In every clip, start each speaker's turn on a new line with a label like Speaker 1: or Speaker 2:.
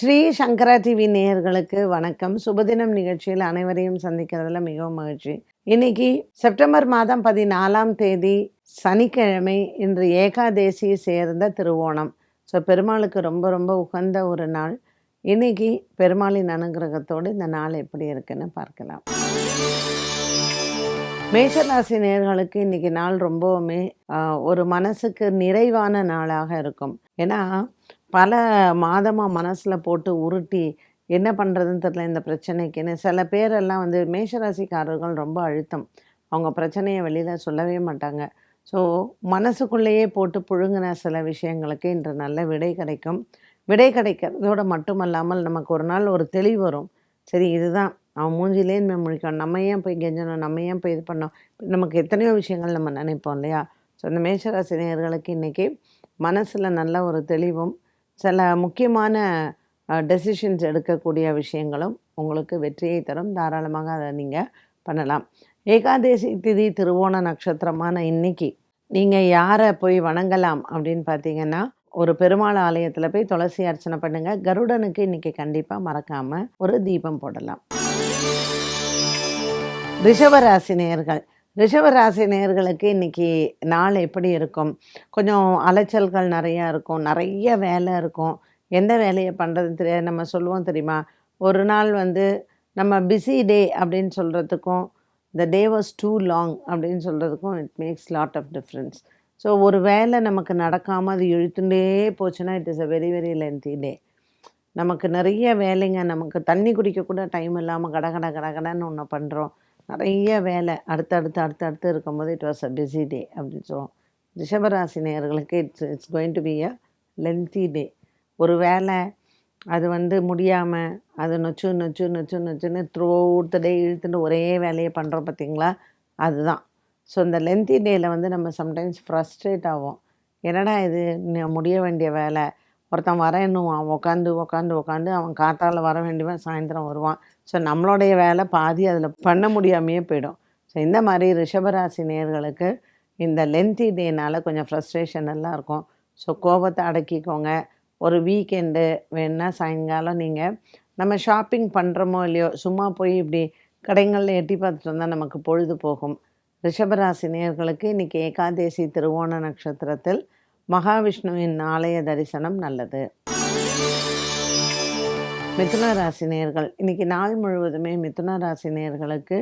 Speaker 1: ஸ்ரீ சங்கரா TV நேயர்களுக்கு வணக்கம். சுபதினம் நிகழ்ச்சியில் அனைவரையும் சந்திக்கிறதுல மிகவும் மகிழ்ச்சி. இன்னைக்கு செப்டம்பர் மாதம் பதினாலாம் தேதி சனிக்கிழமை இன்று ஏகாதேசி சேர்ந்த திருவோணம். ஸோ பெருமாளுக்கு ரொம்ப ரொம்ப உகந்த ஒரு நாள். இன்னைக்கு பெருமாளின் அனுகிரகத்தோடு இந்த நாள் எப்படி இருக்குன்னு பார்க்கலாம். மேஷராசி நேர்களுக்கு இன்னைக்கு நாள் ரொம்பவுமே ஒரு மனசுக்கு நிறைவான நாளாக இருக்கும். ஏன்னா பல மாதமாக மனசில் போட்டு உருட்டி என்ன பண்ணுறதுன்னு தெரில இந்த பிரச்சனைக்குன்னு. சில பேரெல்லாம் வந்து மேஷராசிக்காரர்கள் ரொம்ப அழுத்தம். அவங்க பிரச்சனையை வெளியில் சொல்லவே மாட்டாங்க. ஸோ மனசுக்குள்ளேயே போட்டு புழுங்கின சில விஷயங்களுக்கு இன்று நல்ல விடை கிடைக்கும். விடை கிடைக்கிறதோட மட்டுமல்லாமல் நமக்கு ஒரு நாள் ஒரு தெளிவு வரும். சரி இதுதான். அவன் மூஞ்சிலே நம்ம முழிக்கணும். நம்ம ஏன் போய் கெஞ்சணும்? நம்ம ஏன் போய் இது பண்ணோம் நமக்கு எத்தனையோ விஷயங்கள் நம்ம நினைப்போம் இல்லையா? ஸோ இந்த மேஷராசி நேயர்களுக்கு இன்றைக்கி மனசில் நல்ல ஒரு தெளிவும் சில முக்கியமான டெசிஷன்ஸ் எடுக்கக்கூடிய விஷயங்களும் உங்களுக்கு வெற்றியை தரும். தாராளமாக அதை நீங்கள் பண்ணலாம். ஏகாதேசி திதி திருவோண நட்சத்திரமான இன்னைக்கு நீங்கள் யாரை போய் வணங்கலாம் அப்படின்னு பார்த்தீங்கன்னா ஒரு பெருமாள் ஆலயத்தில் போய் துளசி அர்ச்சனை பண்ணுங்கள் கருடனுக்கு இன்னைக்கு கண்டிப்பாக மறக்காமல் ஒரு தீபம் போடலாம். ரிஷபராசி நேர்கள் ரிஷவராசி நேர்களுக்கு இன்னைக்கு நாள் எப்படி இருக்கும்? கொஞ்சம் அலைச்சல்கள் நிறையா இருக்கும். நிறைய வேலை இருக்கும். எந்த வேலையை பண்ணுறதுன்னு தெரியாது நம்ம சொல்லுவோம் தெரியுமா? ஒரு நாள் வந்து நம்ம பிஸி டே அப்படின்னு சொல்கிறதுக்கும் the day was too long அப்படின்னு சொல்கிறதுக்கும் it makes lot of difference so ஒரு வேலை நமக்கு நடக்காமல் அது இழுத்துட்டே போச்சுன்னா it is a very very lengthy day நமக்கு நிறைய வேலைங்க. நமக்கு தண்ணி குடிக்க கூட டைம் இல்லாமல் கட கட கட கடன்னு ஒன்று பண்ணுறோம் நிறைய வேலை. அடுத்தடுத்து அடுத்தடுத்து இருக்கும்போது it was a busy day அப்படின்னு சொல்லுவோம். ரிஷபராசி நேயர்களுக்கு it's it's going to be a lengthy day ஒரு வேலை அது வந்து முடியாமல் அது நொச்சு நொச்சு நொச்சு நொச்சுன்னு த்ரூ அவுட் த டே இழுத்துட்டு ஒரே வேலையை பண்ணுறோம் பார்த்தீங்களா? அதுதான். ஸோ இந்த லென்த்தி டேயில் வந்து நம்ம சம்டைம்ஸ் ஃப்ரஸ்ட்ரேட் ஆகும் என்னடா இது? முடிய வேண்டிய வேலை. ஒருத்தன் வரேன்னுவான். உட்காந்து உட்காந்து உட்காந்து அவன் காத்தால் வர வேண்டியவன் சாயந்தரம் வருவான். ஸோ நம்மளுடைய வேலை பாதி அதில் பண்ண முடியாமையே போயிடும். ஸோ இந்த மாதிரி ரிஷபராசி நேர்களுக்கு இந்த லென்த்தி டேனால் கொஞ்சம் ஃப்ரஸ்ட்ரேஷன் எல்லாம் இருக்கும். ஸோ கோபத்தை அடக்கிக்கோங்க. ஒரு வீக்கெண்டு வேணால் சாயங்காலம் நீங்கள் நம்ம ஷாப்பிங் பண்ணுறோமோ இல்லையோ சும்மா போய் இப்படி கடைகளில் எட்டி பார்த்துட்டு வந்தால் நமக்கு பொழுது போகும். ரிஷபராசி நேர்களுக்கு இன்றைக்கி ஏகாதேசி திருவோண நட்சத்திரத்தில் மகாவிஷ்ணுவின் ஆலய தரிசனம் நல்லது. மிதுன ராசி நேர்கள். இன்னைக்கு நாள் முழுவதுமே மிதுன ராசி நேர்களுக்கு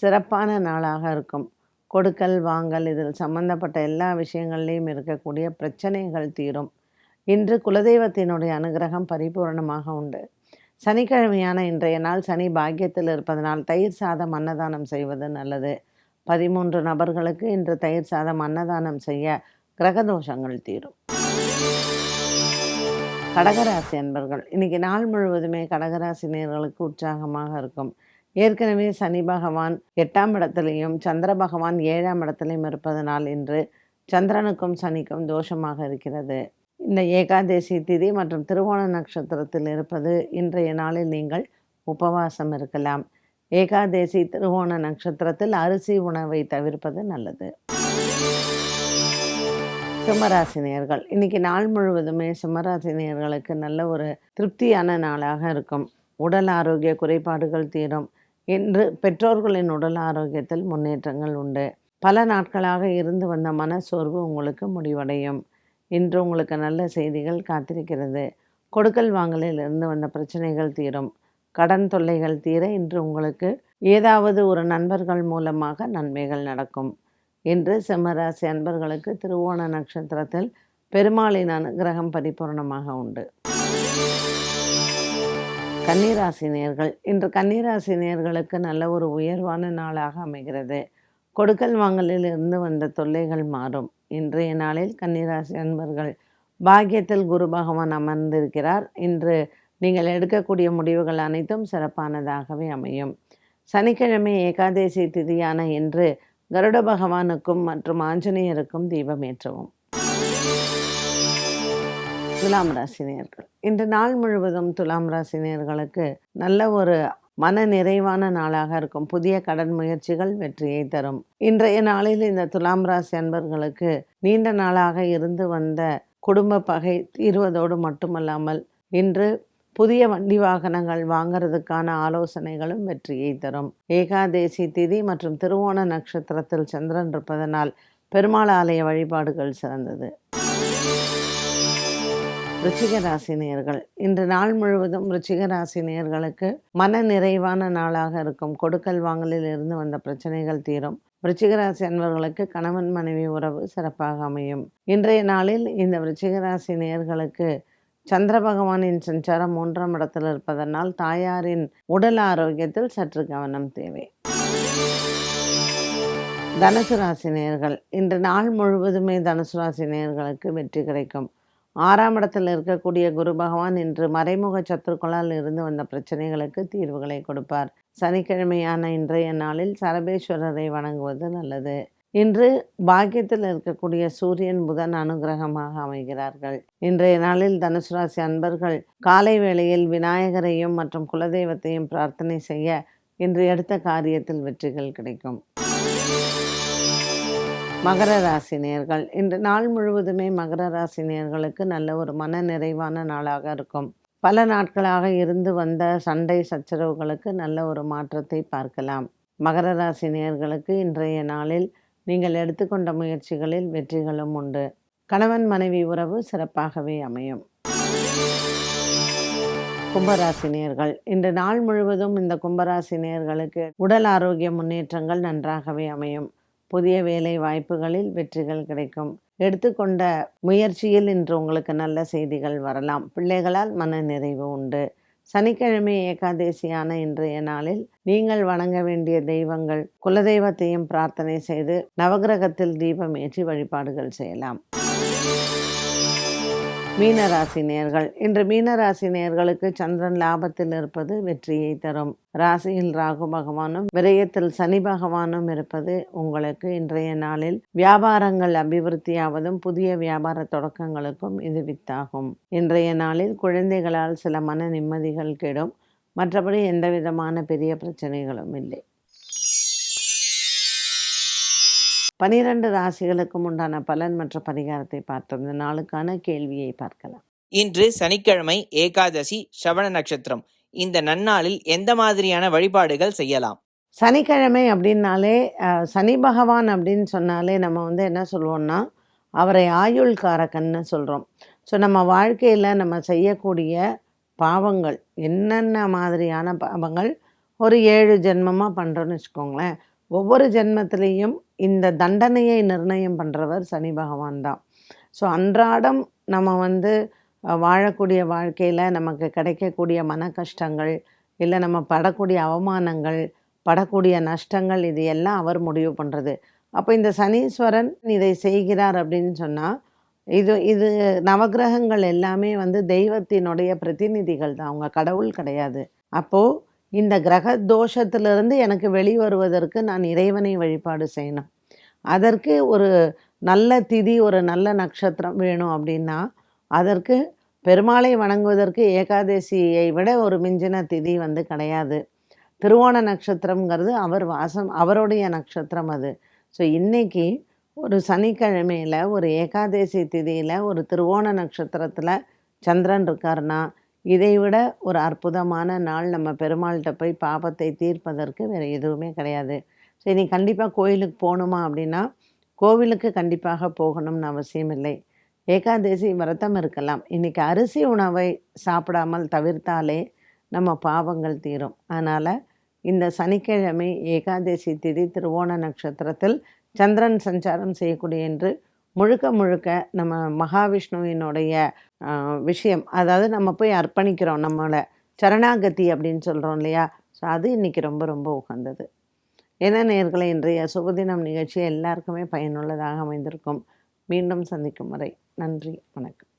Speaker 1: சிறப்பான நாளாக இருக்கும். கொடுக்கல் வாங்கல் இதில் சம்பந்தப்பட்ட எல்லா விஷயங்கள்லையும் இருக்கக்கூடிய பிரச்சனைகள் தீரும். இன்று குலதெய்வத்தினுடைய அனுகிரகம் பரிபூரணமாக உண்டு. சனிக்கிழமையான இன்றைய நாள் சனி பாக்கியத்தில் இருப்பதனால் தயிர் சாதம் அன்னதானம் செய்வது நல்லது. பதிமூன்று நபர்களுக்கு இன்று தயிர் சாதம் அன்னதானம் செய்ய கிரகதோஷங்கள் தீரும். கடகராசி அன்பர்கள். இன்னைக்கு நாள் முழுவதுமே கடகராசி நேர்களுக்கு உற்சாகமாக இருக்கும். ஏற்கனவே சனி பகவான் எட்டாம் இடத்துலையும் சந்திர பகவான் ஏழாம் இடத்துலையும் இருப்பதனால் இன்று சந்திரனுக்கும் சனிக்கும் தோஷமாக இருக்கிறது. இந்த ஏகாதேசி திதி மற்றும் திருவோண நட்சத்திரத்தில் இருப்பது இன்றைய நாளில் நீங்கள் உபவாசம் இருக்கலாம். ஏகாதேசி திருவோண நட்சத்திரத்தில் அரிசி உணவை தவிர்ப்பது நல்லது. சிம்மராசினியர்கள். இன்னைக்கு நாள் முழுவதுமே சிம்மராசினியர்களுக்கு நல்ல ஒரு திருப்தியான நாளாக இருக்கும். உடல் ஆரோக்கிய குறைபாடுகள் தீரும். என்று பெற்றோர்களின் உடல் ஆரோக்கியத்தில் முன்னேற்றங்கள் உண்டு. பல நாட்களாக இருந்து வந்த மனசோர்வு உங்களுக்கு முடிவடையும். இன்று உங்களுக்கு நல்ல செய்திகள் காத்திருக்கிறது. கொடுக்கல் வாங்கலில் இருந்து வந்த பிரச்சனைகள் தீரும். கடன் தொல்லைகள் தீர இன்று உங்களுக்கு ஏதாவது ஒரு நண்பர்கள் மூலமாக நன்மைகள் நடக்கும். இன்று சிம்மராசி அன்பர்களுக்கு திருவோண நட்சத்திரத்தில் பெருமாளின் அனுகிரகம் பரிபூர்ணமாக உண்டு. கன்னிராசி நேர்கள் இன்று கன்னிராசி நேர்களுக்கு நல்ல ஒரு உயர்வான நாளாக அமைகிறது. கொடுக்கல் வாங்கலில் இருந்து வந்த தொல்லைகள் மாறும். இன்றைய நாளில் கன்னிராசி அன்பர்கள் பாக்கியத்தில் குரு பகவான் அமர்ந்திருக்கிறார். இன்று நீங்கள் எடுக்கக்கூடிய முடிவுகள் அனைத்தும் சிறப்பானதாகவே அமையும். சனிக்கிழமை ஏகாதசி திதியான இன்று கருட பகவானுக்கும் மற்றும் ஆஞ்சநேயருக்கும் தீபம் ஏற்றவும். துலாம் ராசினியர்கள். இன்று நாள் முழுவதும் துலாம் ராசினியர்களுக்கு நல்ல ஒரு மன நிறைவான நாளாக இருக்கும். புதிய கடன் முயற்சிகள் வெற்றியை தரும். இன்றைய நாளில் இந்த துலாம் ராசி அன்பர்களுக்கு நீண்ட நாளாக இருந்து வந்த குடும்ப பகை தீர்வதோடு மட்டுமல்லாமல் இன்று புதிய வண்டி வாகனங்கள் வாங்கிறதுக்கான ஆலோசனைகளும் வெற்றியை தரும். ஏகாதேசி திதி மற்றும் திருவோண நட்சத்திரத்தில் சந்திரன் இருப்பதனால் பெருமாள் ஆலய வழிபாடுகள் சிறந்தது. ரிச்சிகராசி நேர்கள் இன்று நாள் முழுவதும் ருச்சிகராசி நேர்களுக்கு மன நிறைவான நாளாக இருக்கும். கொடுக்கல் வாங்கலில் இருந்து வந்த பிரச்சனைகள் தீரும். விருச்சிகராசி அன்பர்களுக்கு கணவன் மனைவி உறவு சிறப்பாக அமையும். இன்றைய நாளில் இந்த விருச்சிகராசி நேயர்களுக்கு சந்திர பகவானின் சஞ்சாரம் மூன்றாம் இடத்தில் இருப்பதனால் தாயாரின் உடல் ஆரோக்கியத்தில் சற்று கவனம் தேவை. தனுசு ராசி நேர்கள் இன்று நாள் முழுவதுமே தனுசு ராசி நேர்களுக்கு வெற்றி கிடைக்கும். ஆறாம் இடத்தில் இருக்கக்கூடிய குரு பகவான் இன்று மறைமுக சத்துருக்களால் இருந்து வந்த பிரச்சனைகளுக்கு தீர்வுகளை கொடுப்பார். சனிக்கிழமையான இன்றைய நாளில் சரபேஸ்வரரை வணங்குவது நல்லது. இன்று பாக்கியத்தில் இருக்கக்கூடிய சூரியன் புதன் அனுகிரகமாக அமைகிறார்கள். இன்றைய நாளில் தனுசு ராசி அன்பர்கள் காலை வேளையில் விநாயகரையும் மற்றும் குலதெய்வத்தையும் பிரார்த்தனை செய்ய இன்று எடுத்த காரியத்தில் வெற்றிகள் கிடைக்கும். மகர ராசி நேர்கள். இன்று நாள் முழுவதுமே மகர ராசி நேர்களுக்கு நல்ல ஒரு மன நிறைவான நாளாக இருக்கும். பல நாட்களாக இருந்து வந்த சண்டை சச்சரவுகளுக்கு நல்ல ஒரு மாற்றத்தை பார்க்கலாம். மகர ராசி நேர்களுக்கு இன்றைய நாளில் நீங்கள் எடுத்துக்கொண்ட முயற்சிகளில் வெற்றிகளும் உண்டு. கணவன் மனைவி உறவு சிறப்பாகவே அமையும். கும்பராசி நேர்கள். இன்று நாள் முழுவதும் இந்த கும்பராசி நேர்களுக்கு உடல் ஆரோக்கிய முன்னேற்றங்கள் நன்றாகவே அமையும். புதிய வேலை வாய்ப்புகளில் வெற்றிகள் கிடைக்கும். எடுத்துக்கொண்ட முயற்சியில் இன்று உங்களுக்கு நல்ல செய்திகள் வரலாம். பிள்ளைகளால் மன நிறைவு உண்டு. சனிக்கிழமை ஏகாதேசியான இன்றைய நாளில் நீங்கள் வணங்க வேண்டிய தெய்வங்கள் குலதெய்வத்தையும் பிரார்த்தனை செய்து நவகிரகத்தில் தீபம் ஏற்றி வழிபாடுகள் செய்யலாம். மீனராசி நேர்கள். இன்று மீனராசி நேர்களுக்கு சந்திரன் லாபத்தில் இருப்பது வெற்றியை தரும். ராசியில் ராகு பகவானும் விரயத்தில் சனி பகவானும் இருப்பது உங்களுக்கு இன்றைய நாளில் வியாபாரங்கள் அபிவிருத்தியாவதும் புதிய வியாபார தொடக்கங்களுக்கும் இது வித்தாகும். இன்றைய நாளில் குழந்தைகளால் சில மன நிம்மதிகள் கெடும். மற்றபடி எந்த விதமான பெரிய பிரச்சனைகளும் இல்லை. பனிரெண்டு ராசிகளுக்கும் உண்டான பலன் மற்ற பரிகாரத்தை பார்த்தோம். இந்த நாளுக்கான கேள்வியை பார்க்கலாம்.
Speaker 2: இன்று சனிக்கிழமை ஏகாதசி ஸ்ரவண நட்சத்திரம். இந்த நன்னாளில் எந்த மாதிரியான வழிபாடுகள் செய்யலாம்?
Speaker 1: சனிக்கிழமை அப்படின்னாலே சனி பகவான் அப்படின்னு சொன்னாலே நம்ம வந்து என்ன சொல்லுவோம்னா அவரை ஆயுள்காரகன்னு சொல்கிறோம் ஸோ நம்ம வாழ்க்கையில் நம்ம செய்யக்கூடிய பாவங்கள் என்னென்ன மாதிரியான பாவங்கள் ஒரு ஏழு ஜென்மமாக பண்ணுறோன்னு வச்சுக்கோங்களேன். ஒவ்வொரு ஜென்மத்திலையும் இந்த தண்டனையை நிர்ணயம் பண்ணுறவர் சனி பகவான் தான். ஸோ அன்றாடம் நம்ம வந்து வாழக்கூடிய வாழ்க்கையில் நமக்கு கிடைக்கக்கூடிய மன கஷ்டங்கள் இல்லை நம்ம படக்கூடிய அவமானங்கள் படக்கூடிய நஷ்டங்கள் இது எல்லாம் அவர் முடிவு பண்ணுறது அப்போ இந்த சனீஸ்வரன் இதை செய்கிறார் அப்படின்னு சொன்னால் இது இது நவக்கிரகங்கள் எல்லாமே வந்து தெய்வத்தினுடைய பிரதிநிதிகள் தான். அவங்க கடவுள் கிடையாது. அப்போது இந்த கிரக தோஷத்திலிருந்து எனக்கு வெளிவருவதற்கு நான் இறைவனை வழிபாடு செய்யணும். அதற்கு ஒரு நல்ல திதி ஒரு நல்ல நட்சத்திரம் வேணும் அப்படின்னா அதற்கு பெருமாளை வணங்குவதற்கு ஏகாதசியை விட ஒரு மிஞ்சின திதி வந்து கிடையாது. திருவோண நட்சத்திரம்ங்கிறது அவர் வாசம் அவருடைய நட்சத்திரம் அது. ஸோ இன்னைக்கு ஒரு சனிக்கிழமையில் ஒரு ஏகாதசி திதியில் ஒரு திருவோண நட்சத்திரத்தில் சந்திரன் இருக்காருன்னா இதை விட ஒரு அற்புதமான நாள் நம்ம பெருமாள்கிட்ட போய் பாபத்தை தீர்ப்பதற்கு வேறு எதுவுமே கிடையாது. சரி நீ கண்டிப்பாக கோயிலுக்கு போகணுமா அப்படின்னா கோவிலுக்கு கண்டிப்பாக போகணும்னு அவசியம் இல்லை. ஏகாதசி விரதம் இருக்கலாம். இன்றைக்கி அரிசி உணவை சாப்பிடாமல் தவிர்த்தாலே நம்ம பாவங்கள் தீரும். அதனால் இந்த சனிக்கிழமை ஏகாதசி திதி திருவோண நட்சத்திரத்தில் சந்திரன் சஞ்சாரம் செய்யக்கூடிய என்று முழுக்க முழுக்க நம்ம மகாவிஷ்ணுவினுடைய விஷயம் அதாவது நம்ம போய் அர்ப்பணிக்கிறோம் நம்மளை சரணாகதி அப்படின்னு சொல்கிறோம் இல்லையா? ஸோ அது இன்றைக்கி ரொம்ப ரொம்ப உகந்தது. என்ன நேர்களை இன்றைய சுபதினம் நிகழ்ச்சி எல்லாருக்குமே பயனுள்ளதாக அமைந்திருக்கும். மீண்டும் சந்திக்கும் வரை நன்றி வணக்கம்.